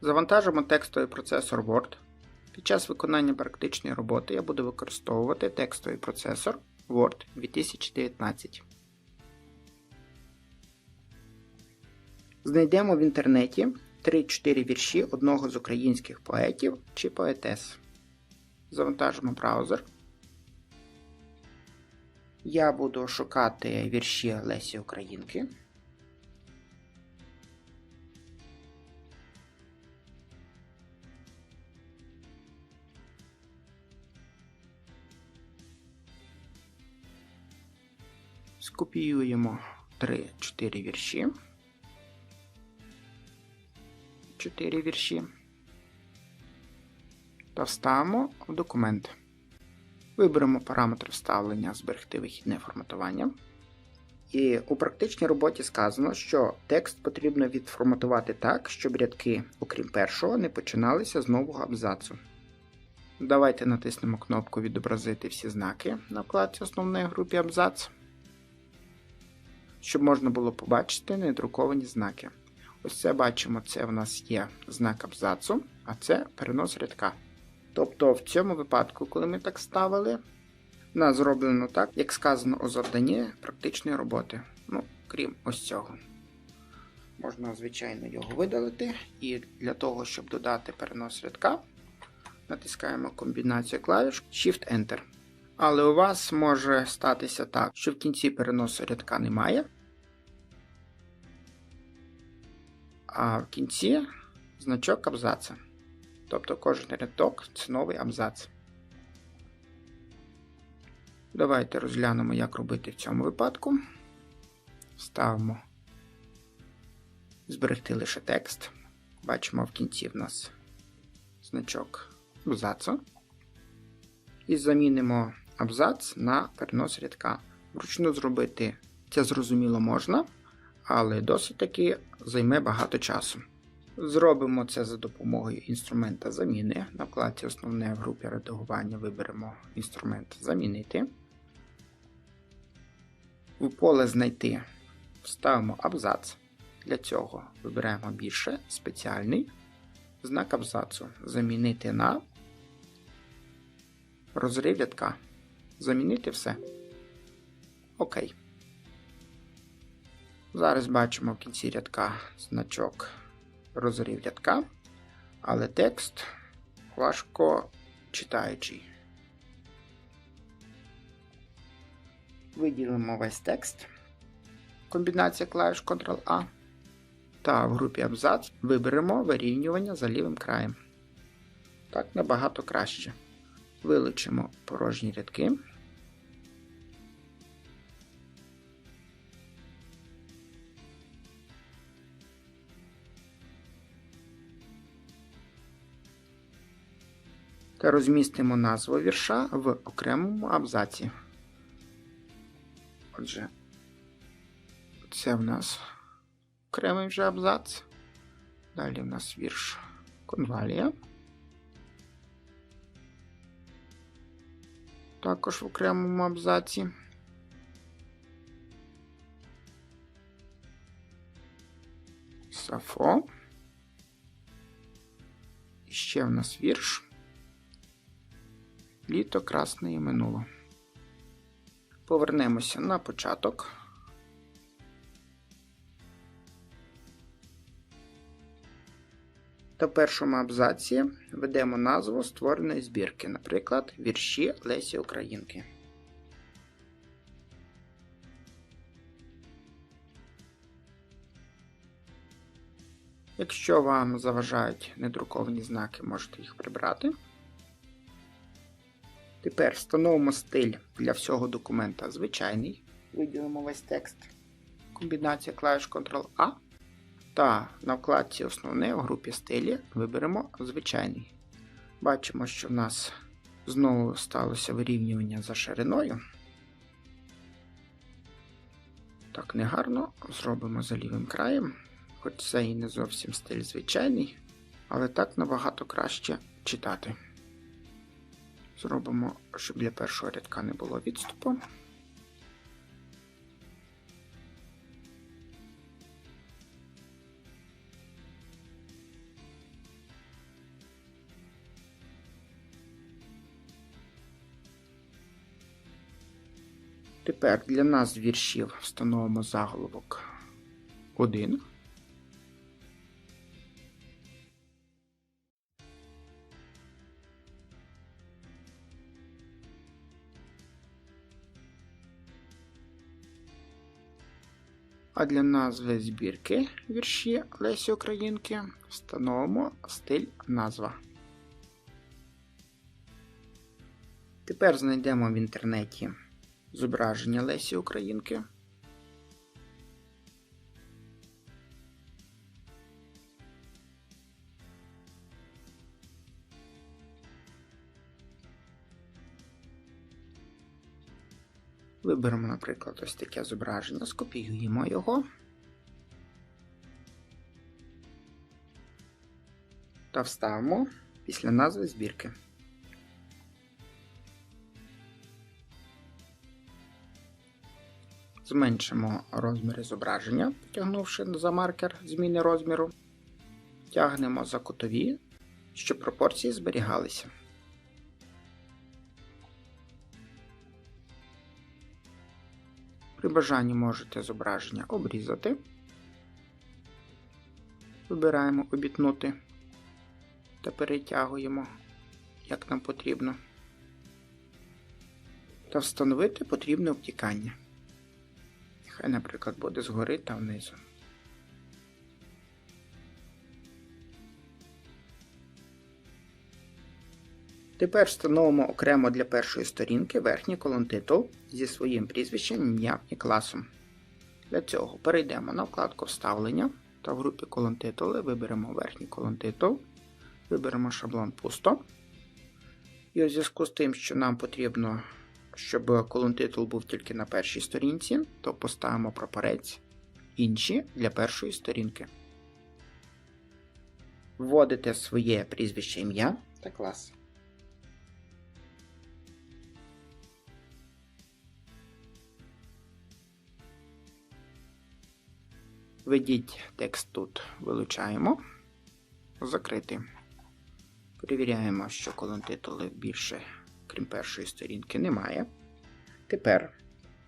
Завантажимо текстовий процесор Word. Під час виконання практичної роботи я буду використовувати текстовий процесор Word 2019. Знайдемо в інтернеті 3-4 вірші одного з українських поетів чи поетес. Завантажимо браузер. Я буду шукати вірші Лесі Українки. Скопіюємо 3-4 вірші. 4 вірші. Та вставимо в документ. Виберемо параметр вставлення зберегти вихідне форматування. І у практичній роботі сказано, що текст потрібно відформатувати так, щоб рядки, окрім першого, не починалися з нового абзацу. Давайте натиснемо кнопку Відобразити всі знаки на вкладці основної групі абзац, щоб можна було побачити недруковані знаки. Ось це бачимо, це в нас є знак абзацу, а це перенос рядка. Тобто в цьому випадку, коли ми так ставили, у нас зроблено так, як сказано у завданні практичної роботи. Ну, крім ось цього. Можна, звичайно, його видалити. І для того, щоб додати перенос рядка, натискаємо комбінацію клавіш Shift-Enter. Але у вас може статися так, що в кінці переносу рядка немає. А в кінці значок абзаца. Тобто кожен рядок це новий абзац. Давайте розглянемо, як робити в цьому випадку. Ставимо зберегти лише текст. Бачимо в кінці в нас значок абзацу. І замінимо абзац на перенос рядка. Вручну зробити це зрозуміло можна, але досить таки займе багато часу. Зробимо це за допомогою інструмента заміни. На вкладці Основне в групі редагування виберемо інструмент Замінити. В поле Знайти вставимо абзац. Для цього вибираємо більше спеціальний знак абзацу. Замінити на розрив рядка. Замінити все. Окей. Зараз бачимо в кінці рядка значок розрив рядка, але текст важко читаючий. Виділимо весь текст. Комбінація клавіш Ctrl-A. Та в групі абзац виберемо вирівнювання за лівим краєм. Так набагато краще. Вилучимо порожні рядки. Та розмістимо назву вірша в окремому абзаці. Отже, це в нас окремий вже абзац. Далі в нас вірш конвалія. Також в окремому абзаці. Сафо. І ще в нас вірш. Літо красне і минуло. Повернемося на початок. Та першому абзаці ведемо назву створеної збірки, наприклад, вірші Лесі Українки. Якщо вам заважають недруковані знаки, можете їх прибрати. Тепер встановимо стиль для всього документа звичайний. Виділимо весь текст. Комбінація клавіш Ctrl-A. Та на вкладці Основне в групі стилі виберемо звичайний. Бачимо, що в нас знову сталося вирівнювання за шириною. Так, негарно. Зробимо за лівим краєм. Хоч це і не зовсім стиль звичайний, але так набагато краще читати. Зробимо, щоб для першого рядка не було відступу. Тепер для нас віршів встановимо заголовок 1. А для назви збірки вірші Лесі Українки встановимо стиль назва. Тепер знайдемо в інтернеті зображення Лесі Українки. Виберемо, наприклад, ось таке зображення, скопіюємо його та вставимо після назви збірки. Зменшимо розміри зображення, потягнувши за маркер зміни розміру. Тягнемо за кутові, щоб пропорції зберігалися. При бажанні можете зображення обрізати. Вибираємо обітнути та перетягуємо, як нам потрібно. Та встановити потрібне обтікання. Хай, наприклад, буде згори та внизу. Тепер встановимо окремо для першої сторінки верхній колон титул зі своїм прізвищем, ім'ям і класом. Для цього перейдемо на вкладку Вставлення та в групі колон титули виберемо верхній колон титул, виберемо шаблон пусто. І у зв'язку з тим, що нам потрібно щоб колон титул був тільки на першій сторінці, то поставимо прапорець інші для першої сторінки. Вводите своє прізвище ім'я та клас. Введіть текст тут, вилучаємо, закрити. Перевіряємо, що колон титули більше крім першої сторінки, немає. Тепер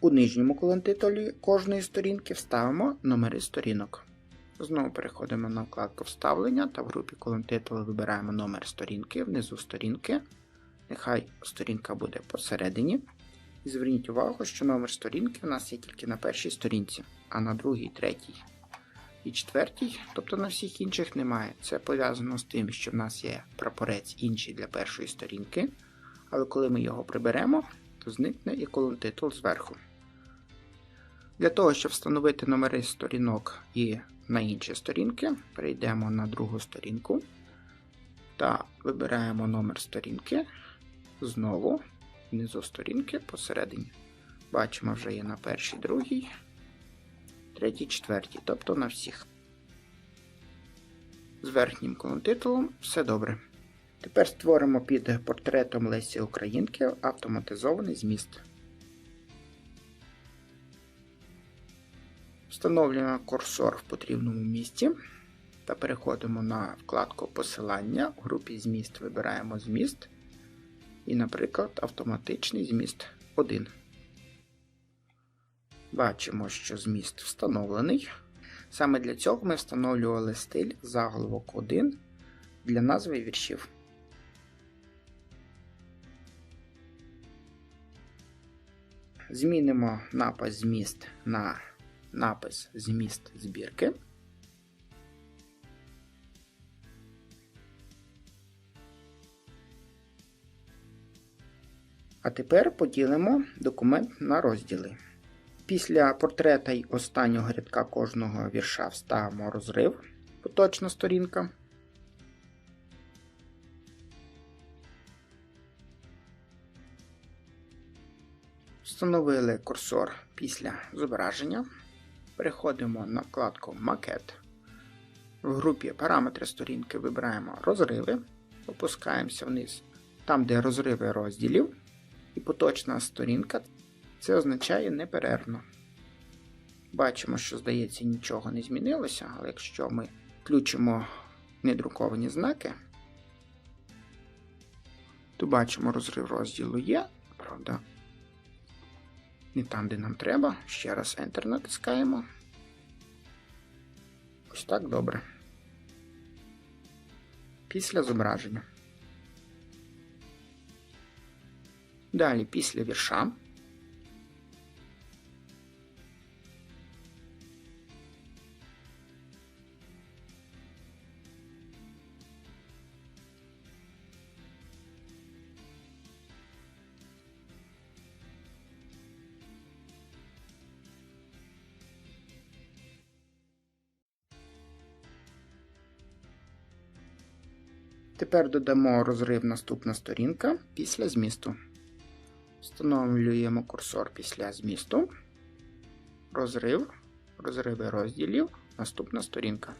у нижньому колонтитулі кожної сторінки вставимо номери сторінок. Знову переходимо на вкладку Вставлення та в групі колонтитули вибираємо номер сторінки, внизу сторінки. Нехай сторінка буде посередині. І зверніть увагу, що номер сторінки у нас є тільки на першій сторінці, а на другій, третій і четвертій, тобто на всіх інших немає. Це пов'язано з тим, що в нас є прапорець інший для першої сторінки. Але коли ми його приберемо, то зникне і колон титул зверху. Для того, щоб встановити номери сторінок і на інші сторінки, перейдемо на другу сторінку та вибираємо номер сторінки. Знову внизу сторінки посередині. Бачимо, вже є на першій, другій, третій, четвертій, тобто на всіх. З верхнім колонтитулом все добре. Тепер створимо під портретом Лесі Українки автоматизований зміст. Встановлюємо курсор в потрібному місці та переходимо на вкладку Посилання. У групі Зміст вибираємо зміст і, наприклад, автоматичний зміст 1. Бачимо, що зміст встановлений. Саме для цього ми встановлювали стиль заголовок 1 для назви віршів. Змінимо напис зміст на напис зміст збірки. А тепер поділимо документ на розділи. Після портрета й останнього рядка кожного вірша вставимо розрив, поточна сторінка. Встановили курсор після зображення. Переходимо на вкладку Макет. В групі Параметри сторінки вибираємо розриви, опускаємося вниз там, де розриви розділів. І поточна сторінка це означає неперервно. Бачимо, що, здається, нічого не змінилося, але якщо ми включимо недруковані знаки, то бачимо, розрив розділу є, правда, Не там, де нам треба. Ще раз Enter натискаємо. Ось так добре. Після зображення. Далі після вірша. Тепер додамо розрив наступна сторінка після змісту. Встановлюємо курсор після змісту. Розрив, розриви розділів, наступна сторінка.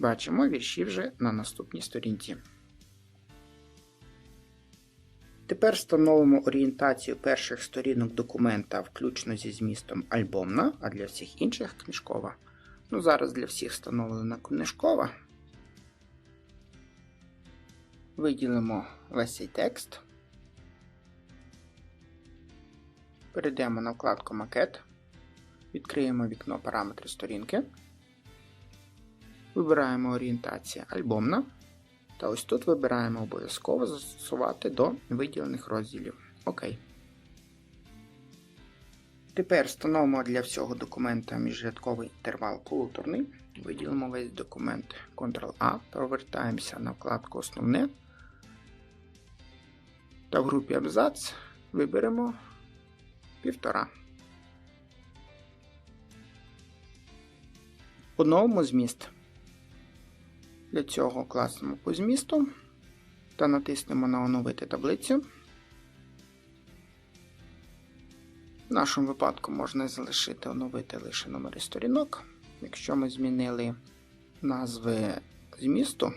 Бачимо вірші вже на наступній сторінці. Тепер встановимо орієнтацію перших сторінок документа, включно зі змістом альбомна, а для всіх інших книжкова. Ну, зараз для всіх встановлена книжкова. Виділимо весь цей текст. Перейдемо на вкладку Макет. Відкриємо вікно Параметри сторінки. Вибираємо орієнтація альбомна. Та ось тут вибираємо обов'язково застосувати до виділених розділів. Окей. Тепер встановимо для всього документа міжрядковий інтервал полуторний. Виділимо весь документ Ctrl-A, повертаємося на вкладку Основне. Та в групі Абзац виберемо 1,5. Поновимо зміст. Для цього класнемо по змісту та натиснемо на оновити таблицю. В нашому випадку можна залишити оновити лише номери сторінок. Якщо ми змінили назви змісту,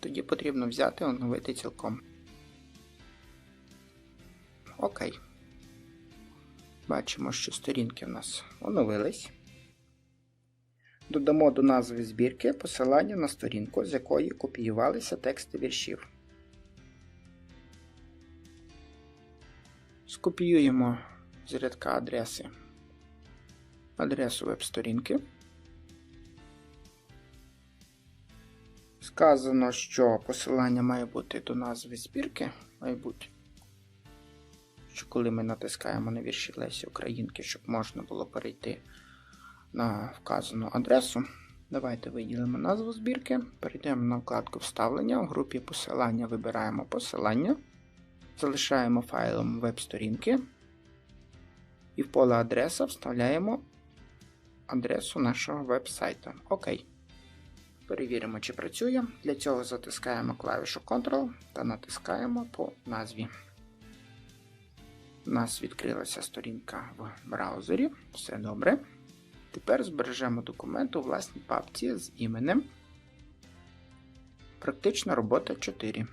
тоді потрібно взяти оновити цілком. Окей. Бачимо, що сторінки в нас оновились. Додамо до назви збірки посилання на сторінку, з якої копіювалися тексти віршів. Скопіюємо з рядка адреси адресу веб-сторінки. Сказано, що посилання має бути до назви збірки, має бути, що коли ми натискаємо на вірші Лесі Українки, щоб можна було перейти на вказану адресу. Давайте виділимо назву збірки, перейдемо на вкладку Вставлення. У групі посилання вибираємо посилання. Залишаємо файлом веб-сторінки і в поле адреса вставляємо адресу нашого веб-сайту. Окей. Перевіримо, чи працює. Для цього затискаємо клавішу Ctrl та натискаємо по назві. У нас відкрилася сторінка в браузері. Все добре. Тепер збережемо документ у власній папці з іменем. Практична робота 4.